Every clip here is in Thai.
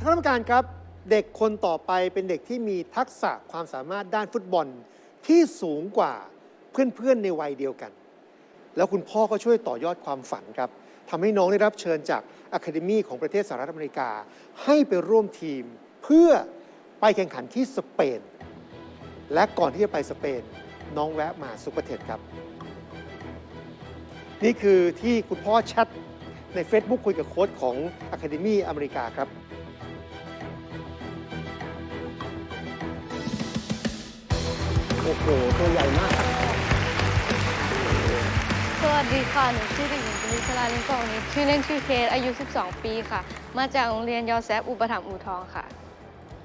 ท่านคณะกรรมการครับ เด็กคนต่อไปเป็นเด็กที่มีทักษะความสามารถด้านฟุตบอลที่สูงกว่าเพื่อนๆในวัยเดียวกัน แล้วคุณพ่อก็ช่วยต่อยอดความฝันครับทำให้น้องได้รับเชิญจากอะคาเดมีของประเทศสหรัฐอเมริกา ให้ไปร่วมทีมเพื่อไปแข่งขันที่สเปน และก่อนที่จะไปสเปน น้องแวะมาซุปเปอร์เทนครับ นี่คือที่คุณพ่อแชทใน Facebook คุยกับโค้ชของ Academy อเมริกาครับ อ้โห ตัวใหญ่มาก สวัสดีค่ะ หนูชื่อเด็กหญิงปริศราลิงกองนี้ชื่อเล่นชื่อเคสอายุ 12 ปีค่ะ มาจากโรงเรียนยอแซฟอุปถัมภ์อู่ทองค่ะ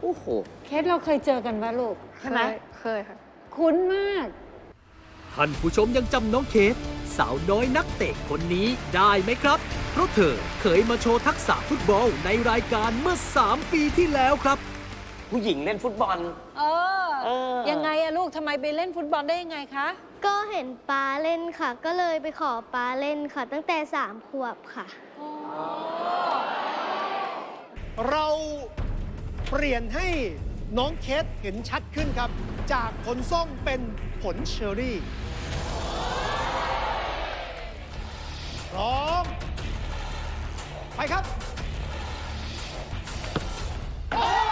โอ้โห เคสเราเคยเจอกันปะลูกใช่ไหมเคยเคยค่ะ คุ้นมาก ท่านผู้ชมยังจำน้องเคสสาวน้อยนักเตะคนนี้ได้ไหมครับ เพราะเธอเคยมาโชว์ทักษะฟุตบอลในรายการเมื่อ 3 ปีที่แล้วครับ ผู้หญิงเล่นฟุตบอล เออ เออ ยังไงอะลูกทำไมไปเล่นฟุตบอลได้ยังไงคะ ก็เห็นป้าเล่นค่ะ ก็เลยไปขอป้าเล่นค่ะ ตั้งแต่3ขวบค่ะ เราเปลี่ยนให้น้องเคสเห็นชัดขึ้นครับ จากผลส้มเป็นผลเชอร์รี่พร้อม ไปครับนา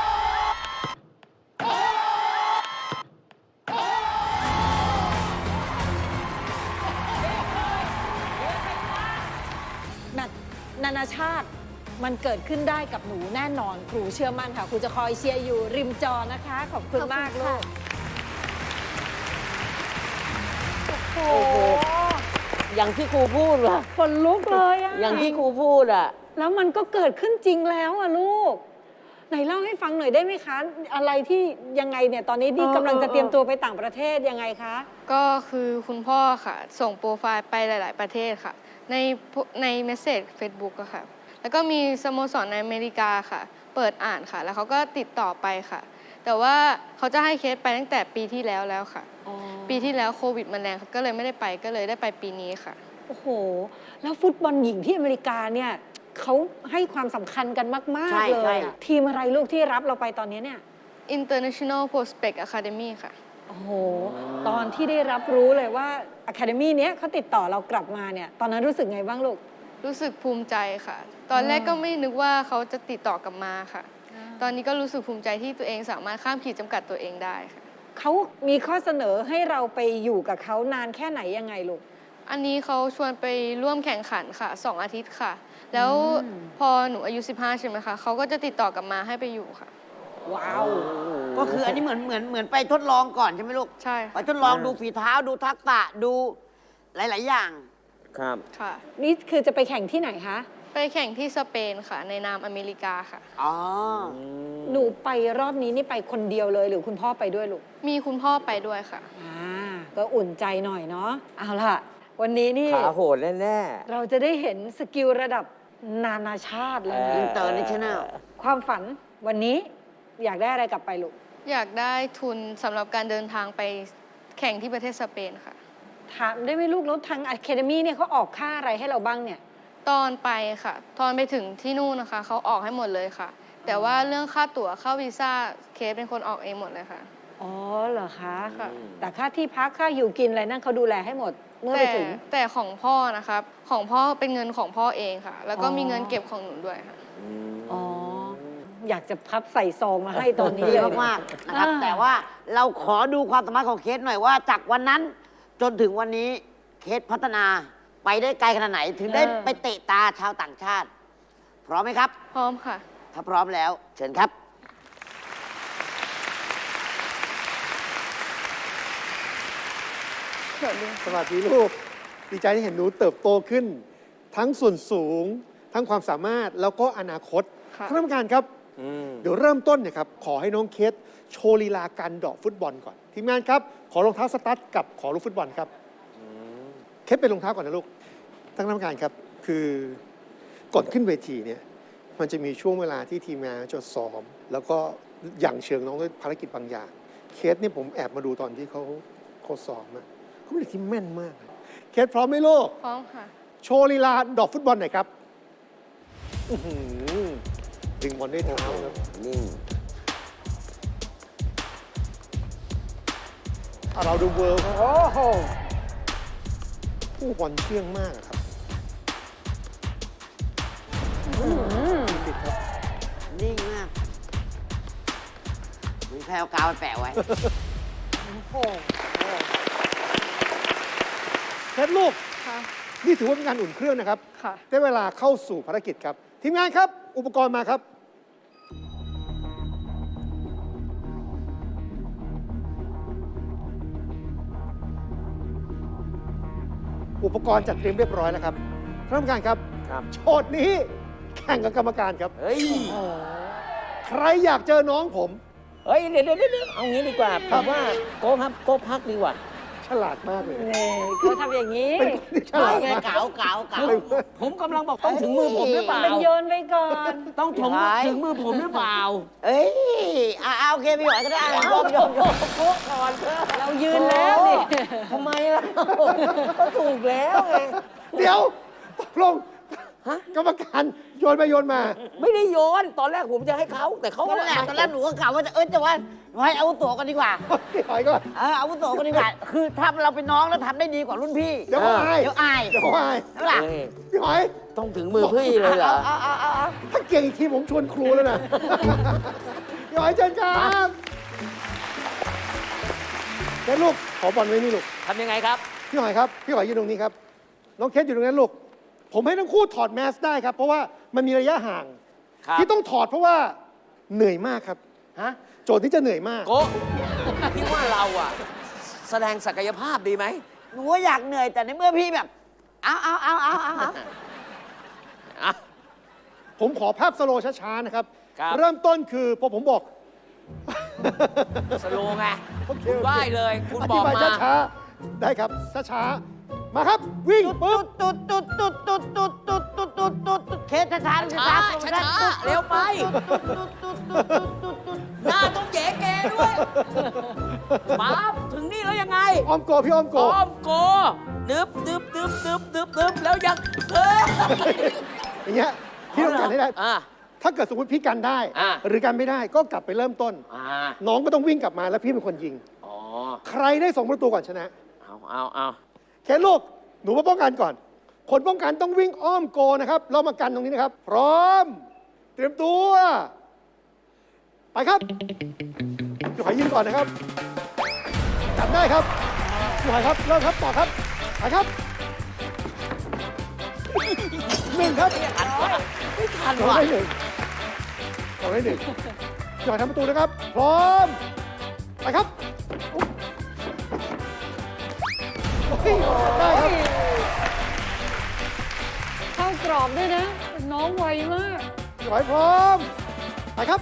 นานาชาติ มันเกิดขึ้นได้กับหนูแน่นอนครูเชื่อมั่นค่ะครูจะคอยเชียร์อยู่ริมจอนะคะ ขอบคุณขอบคุณมากค่ะลูก โอ้โอ้โหโห อย่างที่ครูพูดว่ะคนลุกเลยอะอย่างที่ครูพูดอะ แล้วมันก็เกิดขึ้นจริงแล้วอะลูก ไหนเล่าให้ฟังหน่อยได้ไหมคะ อะไรที่ยังไงเนี่ยตอนนี้นี่เออ กำลังจะเออเตรียมตัวไปต่างประเทศยังไงคะ ก็คือคุณพ่อค่ะ ส่งโปรไฟล์ไปหลาย ๆ ประเทศค่ะ ในพวกในเมสเซจ Facebook อะค่ะ แล้วก็มีสโมสรในอเมริกาค่ะ เปิดอ่านค่ะ แล้วเขาก็ติดต่อไปค่ะ แต่ว่าเขาจะให้เคสไปตั้งแต่ปีที่แล้วแล้วค่ะ ปีที่แล้วโควิดมันแรงค่ะก็เลยไม่ได้ไปก็เลยได้ไปปีนี้ค่ะ โอ้โห แล้วฟุตบอลหญิงที่อเมริกาเนี่ยเขาให้ความสำคัญกันมาก ใช่ๆ เลใช่ยอะทีมอะไรลูกที่รับเราไปตอนนี้เนี่ย International Prospect Academy ค่ะ โอ้โห ตอนที่ได้รับรู้เลยว่า Academy เนี้ยเขาติดต่อเรากลับมาเนี่ยตอนนั้นรู้สึกไงบ้างลูก รู้สึกภูมิใจค่ะ ตอนแรกก็ไม่นึกว่าเขาจะติดต่อกลับมาค่ะ ตอนนี้ก็รู้สึกภูมิใจที่ตัวเองสามารถข้ามขีดจำกัดตัวเองได้ค่ะ เขามีข้อเสนอให้เราไปอยู่กับเขานานแค่ไหนยังไงลูก อันนี้เขาชวนไปร่วมแข่งขันค่ะสองอาทิตย์ค่ะ แล้วอืมพอหนูอายุ 15 ใช่ไหมคะเขาก็จะติดต่อกลับมาให้ไปอยู่ค่ะ ว้าว ก็คืออันนี้เหมือนเหมือนเหมือนไปทดลองก่อนใช่ไหมลูก ใช่ไปค่ะทดลองดูฝีเท้าดูทักษะดูหลาย ๆ อย่าง ครับ ค่ะ นี่คือจะไปแข่งที่ไหนคะ ไปแข่งที่สเปนค่ะ ในนามอเมริกาค่ะ อ๋อ หนูไปรอบนี้นี่ไปคนเดียวเลยหรือคุณพ่อไปด้วยลูก มีคุณพ่อไปด้วยค่ะ อ่า ก็อุ่นใจหน่อยเนาะ เอาล่ะ วันนี้นี่ ขาโหดแน่เราจะได้เห็นสกิลระดับนานาชาติๆแล้วนะ International ความฝันวันนี้ อยากได้อะไรกลับไปลูก อยากได้ทุนสำหรับการเดินทางไปแข่งที่ประเทศสเปนค่ะ ถามได้ไหมลูกแล้วทาง Academy เนี่ยเขาออกค่าอะไรให้เราบ้างเนี่ย ตอนไปค่ะ ตอนไปถึงที่นู่นนะคะ เขาออกให้หมดเลยค่ะ แต่ว่าเรื่องค่าตั๋วเข้าวีซ่าเคสเป็นคนออกเองหมดเลยค่ะ อ๋อเหรอคะ ค่ะแต่ค่าที่พักค่าอยู่กินอะไรนั่นเขาดูแลให้หมด เมื่อไปแต่ถึง แต่ของพ่อนะครับ ของพ่อเป็นเงินของพ่อเองค่ะ แล้วก็อ๋อ มีเงินเก็บของหนูด้วยค่ะอ๋อ อยากจะพับใส่ซองมาให้ตอนนี้ดีเลยมากๆนะครับ อ่า แต่ว่าเราขอดูความสามารถของเคสหน่อยว่าจากวันนั้นจนถึงวันนี้เคสพัฒนาไปได้ไกลขนาดไหน ถึงได้ไปเตะตาชาวต่างชาติ พร้อมไหมครับ พร้อมค่ะ ถ้าพร้อมแล้ว เชิญครับ สวัสดีสวัสดีลูก ดีใจที่เห็นหนูเติบโตขึ้น ทั้งส่วนสูง ทั้งความสามารถแล้วก็อนาคตค่ะ ท่านกรรมการครับอืม เดี๋ยวเริ่มต้นเนี่ยครับขอให้น้องเคสโชว์ลีลาการเดอกฟุตบอลก่อนทีมงานครับ ขอรองเท้าสตั๊ดกับขอลูกฟุตบอลครับเคสเป็นรองเท้าก่อนนะลูกท่านกรรมการครับคือก่อนขึ้นเวทีเนี่ยมันจะมีช่วงเวลาที่ทีมงานจะซ้อม แล้วก็อย่างเชิงน้องด้วยภารกิจบางอย่าง เคสเนี่ยผมแอบมาดูตอนที่เขาเขาซ้อมอะเขาเป็นเด็กที่แม่นมากเลยเคสพร้อมไหมลูกพร้อมค่ะ โชว์ลีลาดอกฟุตบอลหน่อยครับอื้อหือ ดึงบอลด้วยเท้าครับนิ่งอะเราดูเวิร์ครับโอ้โหผู้บอลเชื่องมากอะครับติดครับ นิ่งมากมีใครเอากาวไปแปะไว้เช็ดลูก ค่ะ นี่ถือว่าเป็นการอุ่นเครื่องนะครับ ค่ะ ได้เวลาเข้าสู่ภารกิจครับ ทีมงานครับ อุปกรณ์มาครับ อุปกรณ์จัดเตรียมเรียบร้อยแล้วครับท่านผู้การครับครับ โจทย์นี้แข่งกับกรรมการครับ เฮ้ย ใครอยากเจอน้องผม เฮ้ย เดี๋ยวเดี๋ยวเดี๋ยวเอางี้ดีกว่าคผรับ มว่าโก้ครับโก้พักดีกว่าฉ ลาดมากเลยนี่เขาทำอย่างนี้เป็นคนที่ฉลาดไงมากเก๋าเก๋าเก๋า ผมกำลังบอกต้องถึงมือผมหรือเปล่าเป็นโยนไปก่อน ต้องถึงไม่ถึงมือผมหรือเปล่า เอ้ยอะเอาโอเคพี่หอยก็ได้อะยอมยอมยอมโก้ก่อนเถอะเรายืนแล้วนี่ ทำไมล่ะก็ถูกแล้วไง เดี๋ยวตกลง ฮะ กรรมการโยนไปโยนมา ไม่ได้โยน ตอนแรกผมจะให้เขาแต่เขาตอนแรกตอนแรกหนูก็กล่าวว่าจะเออจะว่าให้อาวุโสกันดีกว่า พี่หอยก่อนเอออาวุโสกันดีกว่า คือถ้าเราเป็นน้องแล้วทำได้ดีกว่ารุ่นพี่เดี๋ยวเขาอายเดี๋ยวอายเดี๋ยวเขาอายใช่ปะล่ะเฮ้ยพี่หอย ต้องถึงมือพี่เลยเหรอ เอาเอาเอาเอาถ้าเก่งอีกทีผมชวนครูแล้วนะ พี่หอยเชิญครับเฮ้ลูกขอบอลไว้นี่ลูก ทำยังไงครับ พี่หอยครับ พี่หอยยืนตรงนี้ครับ น้องเคสอยู่ตรงนั้นลูก ผมให้ทั้งคู่ถอดแมสได้ครับ เพราะว่ามันมีระยะห่าง ครับ ที่ต้องถอดเพราะว่าเหนื่อยมากครับ ฮะ โจทย์ที่จะเหนื่อยมาก โก้พี่ว่าเราอะแสดงศักยภาพดีไหมหนูก็อยากเหนื่อยแต่ในเมื่อพี่แบบ เอาเอาเอาเอาเอาเอาอะ ผมขอภาพสโลว์ช้าๆนะครับ ครับ เริ่มต้นคือพอผมบอก สโลว์ไงโอเคคุณโอเค ไหว้เลย คุณอบอธิกบายมาช้าๆได้ครับช้าๆ มาครับ วิ่งตุ๊ปุ๊ดบตุ๊ดตุ๊ดตุ๊ดตุ๊ดตุ๊ดตุ๊ดตุ๊ดตุ๊ดตุ๊ดตุ๊ดเคสช้าๆช้าช้าช้าเร็วไป ตุ๊ดตุ๊ดตุ๊ดตุ๊ดตุ๊ดตุ๊ดหน้าต้องแย่แกด้วยปั๊บถึงนี่แล้วยังไงอ้อมโกพี่อ้อมโกอ้อมโกดึบดึบดึบดึบดึบดึบแล้วยังเอออย่างเงี้ยพี่ต้องการให้ได้อ่า ถ้าเกิดสมมติพี่กันได้ อะ หรือกันไม่ได้ก็กลับไปเริ่มต้น อ่าน้องก็ต้องวิ่งกลับมาแล้วพี่เป็นคนยิง อ๋อ ใครได้สองประตูก่อนชนะ เอาเอาเอา เคสลูกหนูมาป้องกันก่อน คนป้องกันต้องวิ่งอ้อมโกนะครับเรามากันตรงนี้นะครับ พร้อม เตรียมตัว ไปครับพี่หอยยิงก่อนนะครับจับได้ครับพี่หอยครับเริ่มครับต่อครับไปครับหนึ่งครับทันวะไม่ทันต่อวะได้หนึ่งต่อได้หนึ่งพี่หอยทำประตูนะครับ พร้อม ไปครับ สิได้ครับ เข้ากรอบด้วยนะ น้องไวมาก พี่หอยพร้อม ไปครับ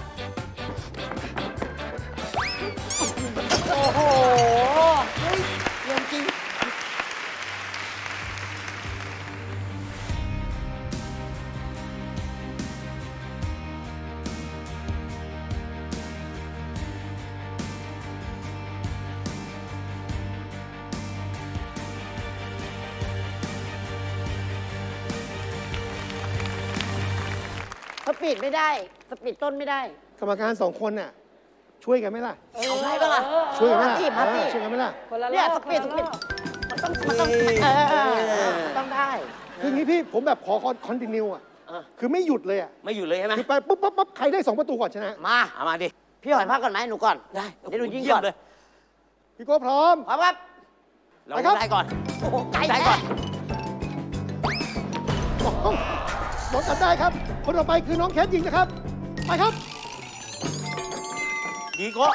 ปีดไม่ได้ สปีดต้นไม่ได้ กรรมการสองคนน่ะช่วยกันไหมล่ะ เอาได้ปะล่ะช่วยกันไหมล่ะมาสิมาสิ เออช่วยกันไหมล่ะคนละรเนี่ยอบสปีดคสนปีละดรอบมันต้องมันต้องเออเออเออต้องได้ คืออย่างนี้พี่ผมแบบขอคอนติเนียอะเออ คือไม่หยุดเลยอะไม่อยู่เลยใช่ไหมคือไปปุ๊บปั๊บปั๊บใครได้สองประตูก่อนชนะมา เอามาดิพี่หอยพักก่อนไหมหนูก่อน ได้เดี๋ยวหนูยิงเยี่ก่ยอมนเลยพี่โก้พร้อม พร้อมครับ เราไปครับ ได้ก่อน โอ้โหไกลได้แท้ก่อนน้อง น้องกันได้ครับ คนต่อไปคือน้องแคทยิงนะครับ ไปครับ ดีโก้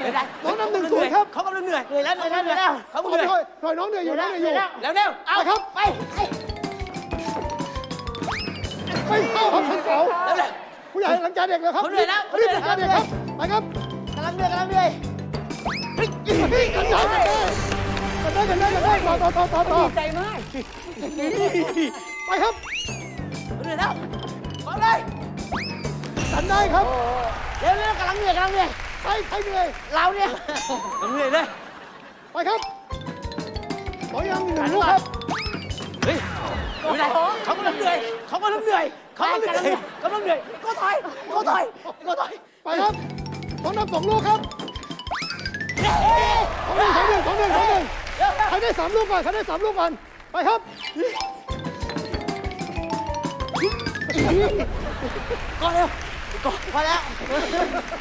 ไม่ได้น้องนำหนึ่งศูนย์ครับเขากำลังเหนื่อยเหนื่อยแล้วเหนื่อยแล้วเหนื่อยแล้วเขาเอากำลังไปเหนื่อยหน่อยน้องเหนื่อยอยู่น้องเหนื่อยอยู่เหนื่อยแล้วเร็วๆเอาไปครับ ไปไปไม่เข้าครับชั้นเสาเร็วผู้ใหญ่หลังจากเด็กเลยครับเขาเหนื่อยแล้วรีบหลังจากเด็กครับ ไปครับกำลังเหนื่อยกำลังเหนื่อยเฮ้ยเฮ้ยกันได้กันได้กันได้กันได้ต่อต่อต่อต่อต่อดีใจมาก ไปครับๆเหนื่อยแล้วพร้อมเลยกันได้ครับเร็วเร็วกำลังเหนื่อยกำลังเหนื่อยใครใครเหนื่อยเราเนี่ยเหนื่อยเลยไปครับขอยังหนึ่งลูกครับเฮ้ยไม่ได้เขากำลังเหนื่อยเขากำลังเหนื่อยเขากำลังเหนื่อยกำลังเหนื่อยก็ถอยก็ถอยก็ถอยไปครับต้องนำสองลูกครับสองหนึ่งสองหนึ่งสองหนึ่งสองหนึ่งใครได้สามลูกก่อนใครได้สามลูกก่อนไปครับ ก็เร็วก็พอแล้ว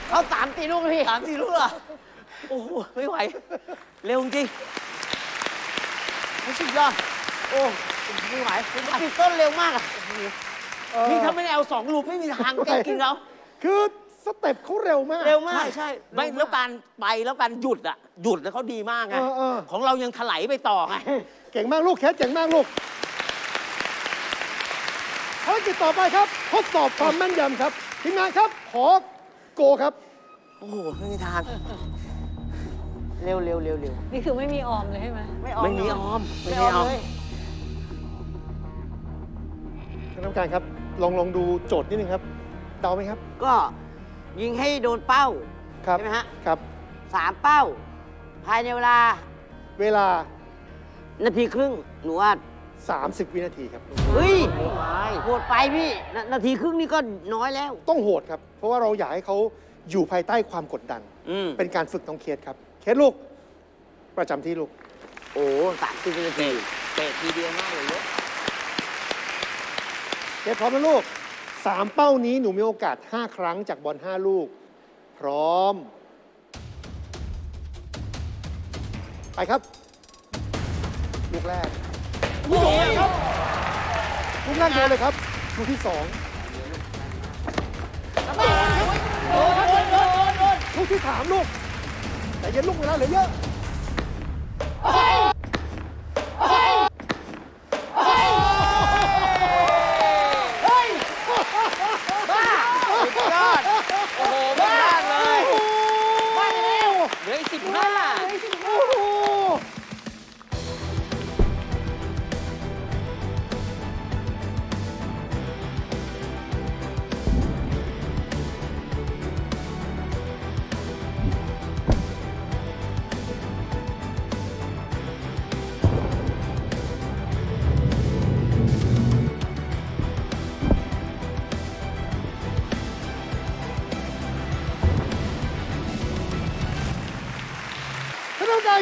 เขาสามตีลูกพี่สามสี่ลูกเหรอโอ้โหไม่ไหว เร็วจริงสุดยอดโอ้ไม่ไหวไม่ไหวติดต้นเร็วมากอะนี่ถ้าไม่ได้เอาสองลูกไม่มีทางแกกินเราคือสเต็ปเขาเร็วมาก เร็วมาก ใช่ใช่ไม่แล้วการไปแล้วการหยุดอะหยุดแล้วเขาดีมากไงเออเออของเรายังถลายไปต่อไงเก่งมากลูกแคทเก่งมากลูก ภารกิจต่อไปครับ ทดสอบความแม่นยำครับทีมงานครับ ขอโกครับ โอ้โหไม่มีทาง เร็วเร็วเร็วเร็วนี่คือไม่มีออมเลยใช่ไหมไม่ออมไม่มีออมไม่ไม่อมีอออมมเลยท่านกรรมการครับ ลองลองดูโจทย์นิดนึงครับ เดาไหมครับ ก็ยิงให้โดนเป้า ครับใช่ไหมฮะ ครับ สามเป้า ภายในเวลาเวลานาทีครึ่ง หนูว่า 30 วินาทีครับ เฮ้ยโหดไปพี่นนาทีครึ่งนี่ก็น้อยแล้ว ต้องโหดครับ เพราะว่าเราอยากให้เขาอยู่ภายใต้ความกดดัน อืมเป็นการฝึกน้องเคสครับ เคสลูก ประจำที่ลูก โอ้สามสิบนาทีเตะทีเดียวมากเลยเยอะเคสพร้อมนะลูกสามเป้านี้หนูมีโอกาส 5 ครั้งจากบอล5ลูก พร้อม ไปครับ ลูกแรก ลูกโดนครับลูกแรกโดนเลยครับลูกที่สองโดนครับโดนครับโดนโดนโดนลูกที่สามลูกแต่เย็นลูกเวลาเหลือเยอะ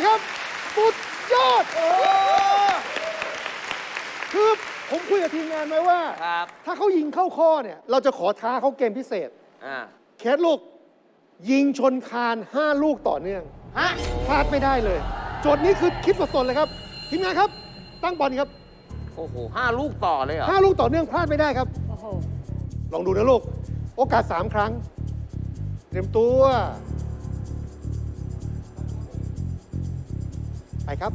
ครับสุดยอดคือผมคุยกับทีมงานไว้ว่า ครับถ้าเขายิงเข้าข้อเนี่ย เราจะขอท้าเขาเกมพิเศษ อ่าเคสลูก ยิงชนคาน 5 ลูกต่อเนื่องฮะพลาดไม่ได้เลย โจทย์นี้คือคิดสดๆเลยครับ ทีมงานครับ ตั้งบอลครับ โอ้โหห้าลูกต่อเลยเหรอ5 ลูกต่อเนื่องพลาดไม่ได้ครับ โอ้โห ลองดูนะลูก โอกาส 3 ครั้ง เตรียมตัว ครับ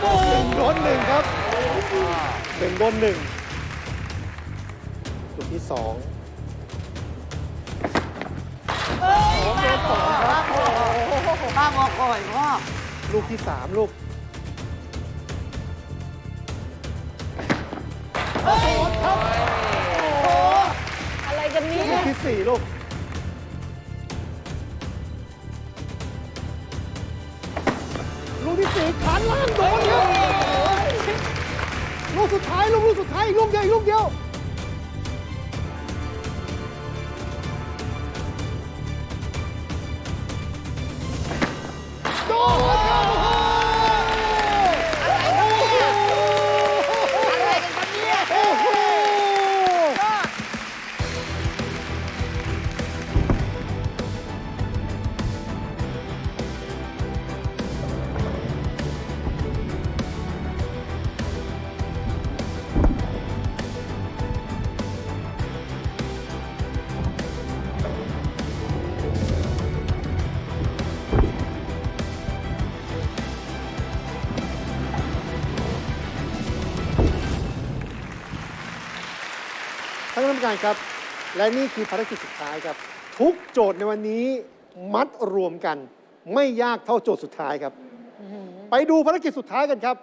หนึ่งโดนหนึ่งครับหนึ่งโดนหนึ่งลูกที่สองสองโดนสองครับป้าบอกก่อนพ่อลูกที่สามลูกโดนครับอะไรกันเนี่ลูกยที่สี่ลูก ที่สี่ขานล่างโดนครับลูกสุดท้ายลูกลูกสุดท้ายอีกลูกเดียวอีกลูกเดียวานคณะกรรมการครับ และนี่คือภารกิจสุดท้ายครับ ทุกโจทย์ในวันนี้มัดรวมกัน ไม่ยากเท่าโจทย์สุดท้ายครับ ไปดูภารกิจสุดท้ายกันครับ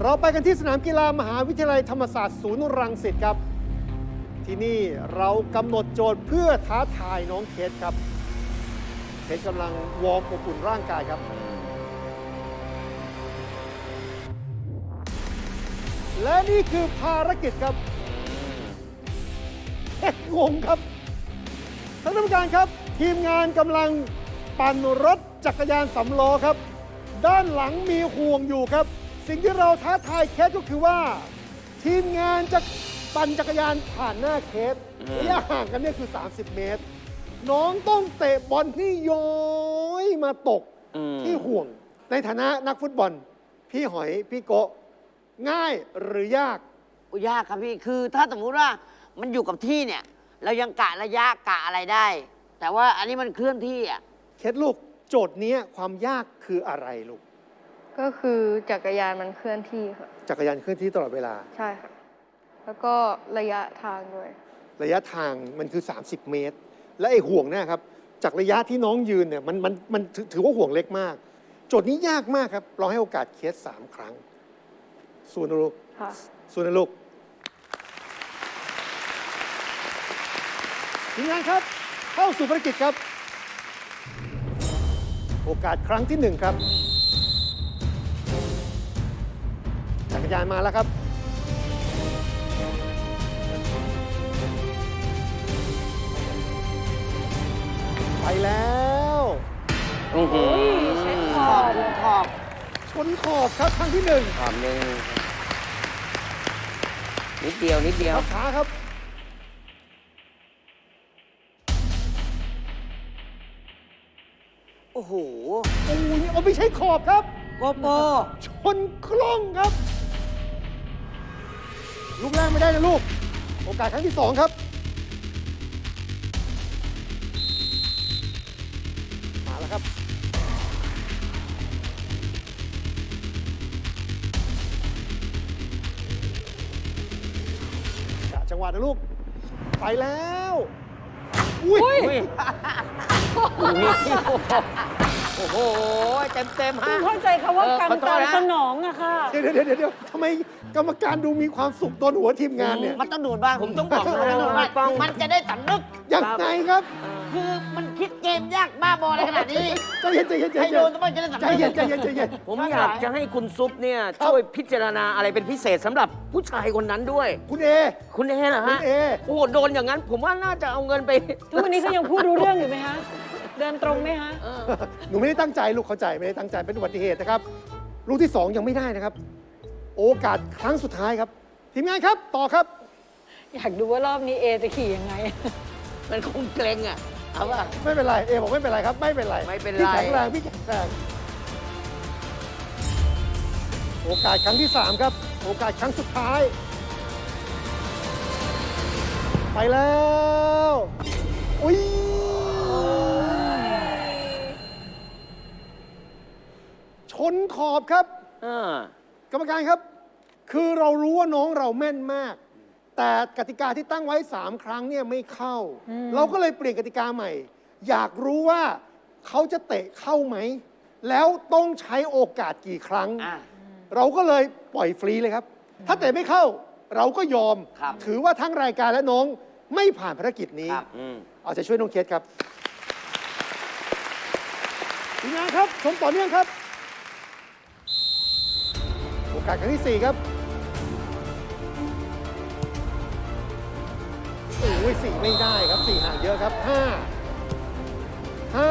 เราไปกันที่สนามกีฬามหาวิทยาลัยธรรมศาสตร์ศูนย์รังสิตครับ ที่นี่เรากำหนดโจทย์เพื่อท้าทายน้องเคสครับ เคสกำลังวอร์มอบอุ่นร่างกายครับ และนี่คือภารกิจครับเอ๊ะงงครับท่านผู้การครับ ทีมงานกำลังปั่นรถจักรยานสำล้อครับ ด้านหลังมีห่วงอยู่ครับ สิ่งที่เราท้าทายเคสก็คือว่า ทีมงานจะปั่นจักรยานผ่านหน้าเคสระยะห่างกันเนี่ยคือ 30 เมตร น้องต้องเตะบอลที่ย้อยมาตกอืมที่ห่วง ในฐานะนักฟุตบอล พี่หอยพี่โกะ ง่ายหรือยาก อุยยากครับพี่ คือถ้าสมมุติว่ามันอยู่กับที่เนี่ย เรายังกะระยะกะอะไรได้ แต่ว่าอันนี้มันเคลื่อนที่อะ เคสลูกโจทย์เนี้ยความยากคืออะไรลูก ก็คือจักรยานมันเคลื่อนที่ค่ะ จักรยานเคลื่อนที่ตลอดเวลา ใช่ค่ะ แล้วก็ระยะทางด้วย ระยะทางมันคือ 30 เมตร และไอ้ห่วงเนะครับ จากระยะที่น้องยืนเนี่ยมันมันมันถือถือว่าห่วงเล็กมาก โจทย์นี้ยากมากครับ เราให้โอกาสเคสสามครั้ง ส่วนนะลูกค่ะส่วนนะลูกทีมงานครับ เข้าสู่ภารกิจครับ โอกาสครั้งที่หนึ่งครับจักรยานมาแล้วครับ ไปแล้ว อื้อหือเช็คขขออบบขอบชนขอบครับครั้งที่หนึ่ง ขอบหนึ่ง นิดเดียวนิดเดียวช้าครับ โอ้โห โอ้ยเอาไม่ใช่ขอบครับ โกโปชนกล้องครับ ลูกแรกไม่ได้นะลูก โอกาสครั้งที่สองครับ มาแล้วครับ จังหวะนะลูก ไปแล้ว อุ้ย อุ้ย โอ้โห เต็มเต็มๆคุฮะ ณเข้าใจคำว่าเออกรรมขอโทตาษมนะ สนองอะค่ะ เดี๋ยวเดี๋ยวเดี๋ยวเดี๋ยวทำไมกรรมการดูมีความสุขโดนหัวทีมงานเนี่ย มันต้องดูดบ้างผมต้องบอกมันนะต้องดูดบ้างป้อง มันจะได้สำนึก ยังไงครับคือมันคิดเกมยากบ้าบออะไรขนาดนี้ ใจเย็นใจเย็นใจให้เย็โดนนต้องจะได้สำนึกใจเย็นใจเย็นใจเย็น ผมอยากจะให้คุณซุปเนี่ยช่วยพิจารณาอะไรเป็นพิเศษสำหรับผู้ชายคนนั้นด้วย คุณเอ คุณเอเหรอคุฮะณเอ โอ้โหโดนอย่างนั้น ผมว่าน่าจะเอาเงินไป ทุกวันนี้เขายังพูดรู้เรื่องอยู่ไหมคะ เดินตรงไหมคะเออหนูไม่ได้ตั้งใจลูกเข้าใจไม่ได้ตั้งใจเป็นอุบัติเหตุนะครับ ลูกที่สองยังไม่ได้นะครับ โอกาสครั้งสุดท้ายครับ ทีมงานครับต่อครับ อยากดูว่ารอบนี้เอจะขี่ยังไง มันคงเกรงอะ เอาว่าไม่เป็นไรเอบอกไม่เป็นไรครับ ไม่เป็นไรไม่เป็นพี่ไรแข็งแรงพี่แข็งแรงโอกาสครั้งที่สามครับ โอกาสครั้งสุดท้าย ไปแล้วอุ้ย นขอบครับเออกรรมการครับ คือเรารู้ว่าน้องเราแม่นมาก แต่กติกาที่ตั้งไว้ 3 ครั้งเนี่ยไม่เข้า เราก็เลยเปลี่ยนกติกาใหม่ อยากรู้ว่าเขาจะเตะเข้าไหม แล้วต้องใช้โอกาสกี่ครั้ง อะ เราก็เลยปล่อยฟรีเลยครับ ถ้าเตะไม่เข้า เราก็ยอม ครับถือว่าทั้งรายการและน้องไม่ผ่านภารกิจนี้ ครับ อืม เอาใจะช่วยน้องเคสครับทีมงานครับ ชมต่อเนื่องครับโอกาสครั้งที่ 4 ครับโอ้ยสี่ไม่ได้ครับสี่ห่างเยอะครับห้าห้า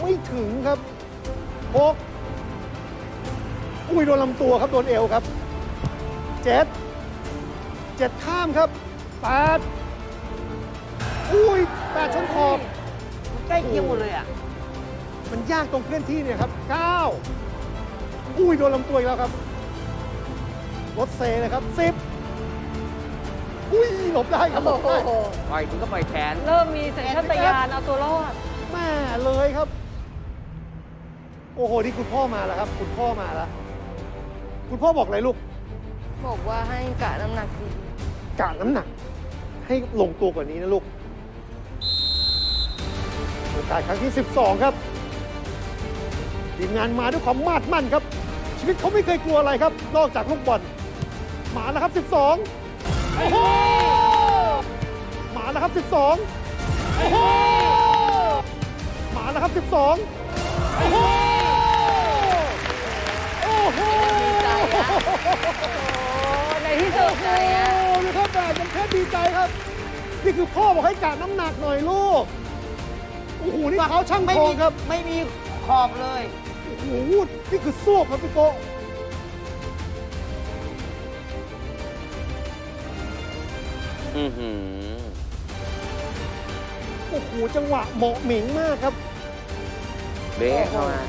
ไม่ถึงครับหกอุ้ยโดนลำตัวครับโดนเอวครับเจ็ดเจ็ดข้ามครับแปดอุ้ยแปดชนขอบใกล้เคียงหมดเลยอะ มันยากตรงเคลื่อนที่เนี่ยครับเก้าอุ้ยโดนลำตัวอีกแล้วครับ รถเซเลยครับสิบอุ้ยหลบได้ครับหลบได้ปล่อยถึงก็ปล่อยแขนเริ่มมีสัญชาตญาณเอาตัวรอดแม่เลยครับ โอ้โหนี่คุณพ่อมาแล้วครับ คุณพ่อมาแล้ว คุณพ่อบอกอะไรลูก บอกว่าให้กะน้ำหนักดีกะน้ำหนัก ให้ลงตัวกว่านี้นะลูกโอกาสครั้งที่ 12 ครับทีมงานมาด้วยความมาดมั่นครับ ชีวิตเขาไม่เคยกลัวอะไรครับ นอกจากลูกบอล มาแล้วครับ 12 โอ้โห มาแล้วครับ 12 โอ้โห มาแล้วครับ 12 โอ้โห โอ้โหดีใจนะดอะโอ้มีข้อแบบมันแค่ดีใจครับ นี่คือพ่อบอกให้กาดน้ำหนักหน่อยลูก โอ้โห นี่เท้าช่างไม่ทอมีงครับ ไม่มีขอบเลย โอ้โห นี่คือซวบครับพี่โก อือหือโอ้โหจังหวะเหมาะเหม่งมากครับ เบะเข้ามา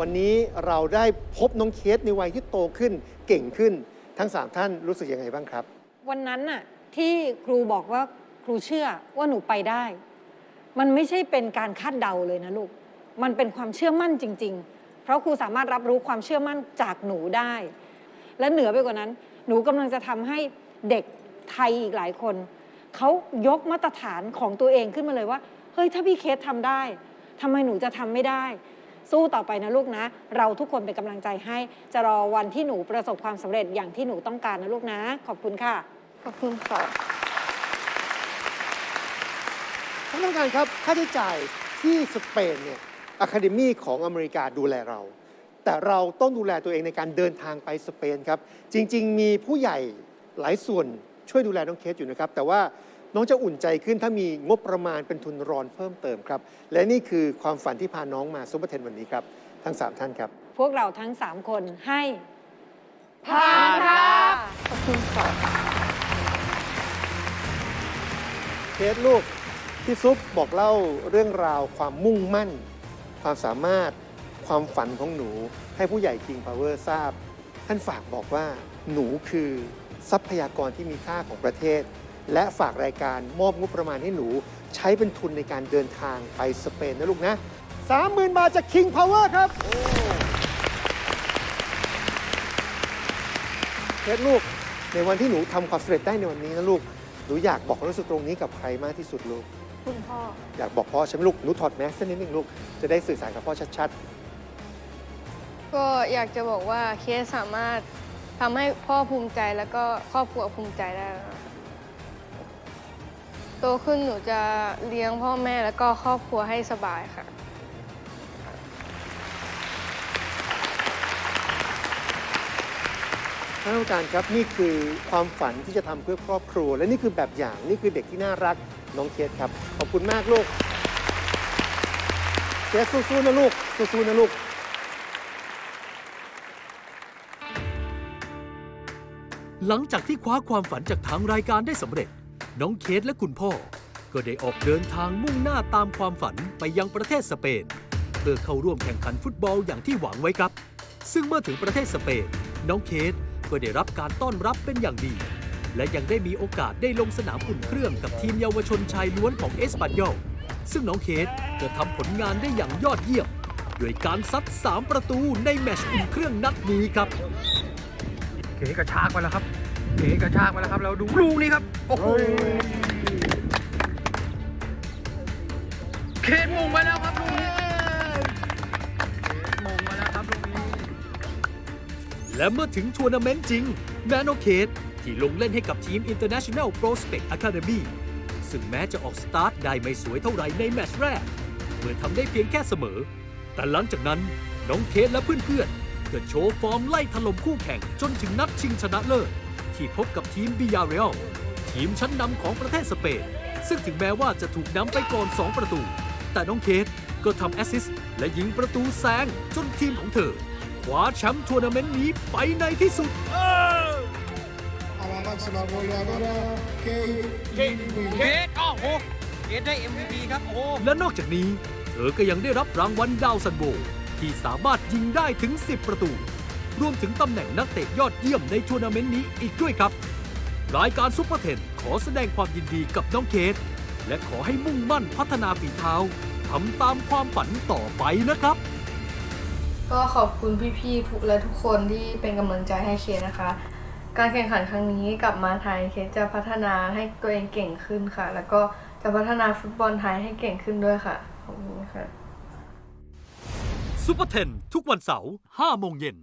วันนี้เราได้พบน้องเคสในวัยที่โตขึ้นเก่งขึ้น ทั้ง 3 ท่านรู้สึกยังไงบ้างครับ วันนั้นน่ะที่ครูบอกว่าครูเชื่อว่าหนูไปได้ มันไม่ใช่เป็นการคาดเดาเลยนะลูก มันเป็นความเชื่อมั่นจริง ๆ เพราะครูสามารถรับรู้ความเชื่อมั่นจากหนูได้ และเหนือไปกว่านั้น หนูกำลังจะทำให้เด็กไทยอีกหลายคน เขายกมาตรฐานของตัวเองขึ้นมาเลยว่า เฮ้ย ถ้าพี่เคสทำได้ทำไมหนูจะทำไม่ได้ สู้ต่อไปนะลูกนะ เราทุกคนเป็นกำลังใจให้ จะรอวันที่หนูประสบความสำเร็จอย่างที่หนูต้องการนะลูกนะ ขอบคุณค่ะ ขอบคุณค่ะ ท่านผู้การครับ ค่าใช้จ่ายที่สเปนเนี่ยอะคาเดมี่ของอเมริกาดูแลเรา แต่เราต้องดูแลตัวเองในการเดินทางไปสเปนครับ จริง ๆ มีผู้ใหญ่หลายส่วนช่วยดูแลน้องเคสอยู่นะครับ แต่ว่าน้องจะอุ่นใจขึ้นถ้ามีงบประมาณเป็นทุนรอนเพิ่มเติมครับ และนี่คือความฝันที่พาน้องมาซุปเปอร์เทนวันนี้ครับ ทั้ง 3 ท่านครับ พวกเราทั้ง 3 คนให้ผ่านครับขอบคุณค่ะเคสลูกพี่ซุปบอกเล่าเรื่องราวความมุ่งมั่น ความสามารถ ความฝันของหนูให้ผู้ใหญ่ King Power ทราบ ท่านฝากบอกว่าหนูคือทรัพยากรที่มีค่าของประเทศ และฝากรายการมอบงบประมาณให้หนู ใช้เป็นทุนในการเดินทางไปสเปนนะลูกนะ 30,000 บาทจาก King Power ครับเคสลูก ในวันที่หนูทำความสำเร็จได้ในวันนี้นะลูก หนูอยากบอกความรู้สึกตรงนี้กับใครมากที่สุดลูก คุณพ่อ อยากบอกพ่อใช่ไหมลูก หนูถอดแมสเส้นนิดนึงลูก จะได้สื่อสารกับพ่อชัด ก็อยากจะบอกว่าเคสสามารถทำให้พ่อภูมิใจแล้วก็ครอบครัวภูมิใจได้แล้วค่ะโตขึ้นหนูจะเลี้ยงพ่อแม่แล้วก็ครอบครัวให้สบายค่ะ ท่านผู้การครับนี่คือความฝันที่จะทำเพื่อครอบครัว และนี่คือแบบอย่างนี่คือเด็กที่น่ารักน้องเคสครับ ขอบคุณมากลูกเคสสู้ๆนะลูกสู้ๆนะลูก หลังจากที่คว้าความฝันจากทางรายการได้สำเร็จ น้องเคสและคุณพ่อ ก็ได้ออกเดินทางมุ่งหน้าตามความฝันไปยังประเทศสเปน เพื่อเข้าร่วมแข่งขันฟุตบอลอย่างที่หวังไว้ครับ ซึ่งเมื่อถึงประเทศสเปน น้องเคสก็ได้รับการต้อนรับเป็นอย่างดี และยังได้มีโอกาสได้ลงสนามอุ่นเครื่องกับทีมเยาวชนชายล้วนของเอสปันยอลซึ่งน้องเคสก็ทำผลงานได้อย่างยอดเยี่ยม ด้วยการซัด 3 ประตูในแมตช์อุ่นเครื่องนัดนี้ครับ เก๋กระชากไปแล้วครับ เก๋กระชากไปแล้วครับแล้วดูลูกนี้ครับ โอ้โหเคนมงไปแล้วครับลูกนี้เคนมงไปแล้วครับลูกนี้ และเมื่อถึงทัวร์นาเมนต์จริงแมนโนเคสที่ลงเล่นให้กับทีม International Prospect Academy ซึ่งแม้จะออกสตาร์ทได้ไม่สวยเท่าไหร่ในแมตช์แรก เมื่อทำได้เพียงแค่เสมอ แต่หลังจากนั้นน้องเคสและเพื่อนๆ ก็โชว์ฟอร์มไล่ถล่มคู่แข่งจนถึงนัดชิงชนะเลิศ ที่พบกับทีมบิยาเรลทีมชั้นนำของประเทศสเปน ซึ่งถึงแม้ว่าจะถูกนำไปก่อน 2 ประตู แต่น้องเคสก็ทำแอสซิสต์และยิงประตูแซงจนทีมของเธอคว้าแชมป์ทัวร์นาเมนต์นี้ไปในที่สุด a la máxima goleadora Kate Greenwood. เกตโอ้โหเกตได้ MVP ครับ โอ้โห และนอกจากนี้ เธอก็ยังได้รับรางวัลดาวซันโบ ที่สามารถยิงได้ถึง 10 ประตู รวมถึงตำแหน่งนักเตะยอดเยี่ยมในทัวร์นาเมนต์นี้อีกด้วยครับ รายการซุปเปอร์เทนขอแสดงความยินดีกับน้องเคสและขอให้มุ่งมั่นพัฒนาฝีเท้าทำตามความฝันต่อไปนะครับ ก็ขอบคุณพี่ๆทุกและทุกคนที่เป็นกำลังใจให้เคสนะคะ การแข่งขันครั้งนี้กลับมาไทยเคสจะพัฒนาให้ตัวเองเก่งขึ้นค่ะ แล้วก็จะพัฒนาฟุตบอลไทยให้เก่งขึ้นด้วยค่ะขอบคุณค่ะ ซุปเปอร์เทนทุกวันเสาร์5โมงเย็น